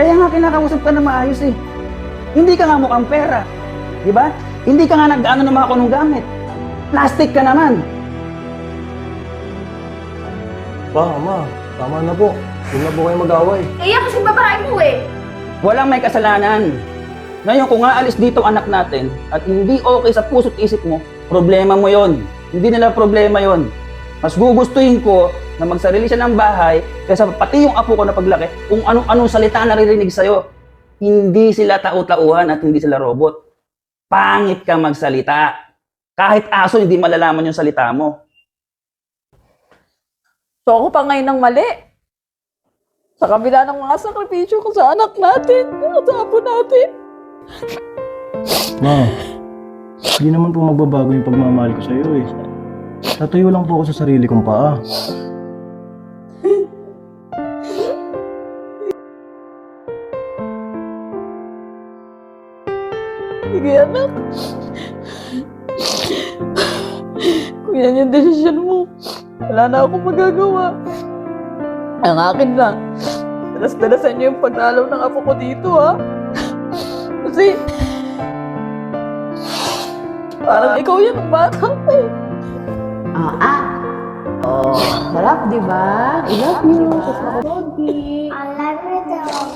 Kaya nga kinakausap ka na maayos eh. Hindi ka nga mukhang pera. Di ba? Hindi ka nga nag-ano ng mga kunong gamit. Plastic ka naman. Pa, ma, tama na po. Huwag na po kayo mag-away. Kaya kasi babae mo eh. Walang may kasalanan. Ngayon, kung aalis dito anak natin at hindi okay sa puso't isip mo, problema mo yon. Hindi nila problema yon. Mas gugustuhin ko na magsarili siya ng bahay kaysa pati yung apo ko na paglaki kung anong-anong salita naririnig sa'yo. Hindi sila tau-tauhan at hindi sila robot. Pangit ka magsalita. Kahit aso, hindi malalaman yung salita mo. So ako pa ngayon ng mali. Sa kabila ng mga sakripisyo ko sa anak natin, sa apo natin. Ma, hindi naman po magbabago yung pagmamahal ko sa iyo eh. Tatayo lang po ako sa sarili kong paa. Sige anak. Kung yan yung desisyon mo, wala na akong magagawa. Ang akin lang, dalas-dalasan niyo yung pagdalaw ng apo ko dito ha. Kasi, parang ikaw yan ang bata pa eh. Ah, ah. Oh, sarap, di ba? I love you. Kiss ako, Doggy. I love you.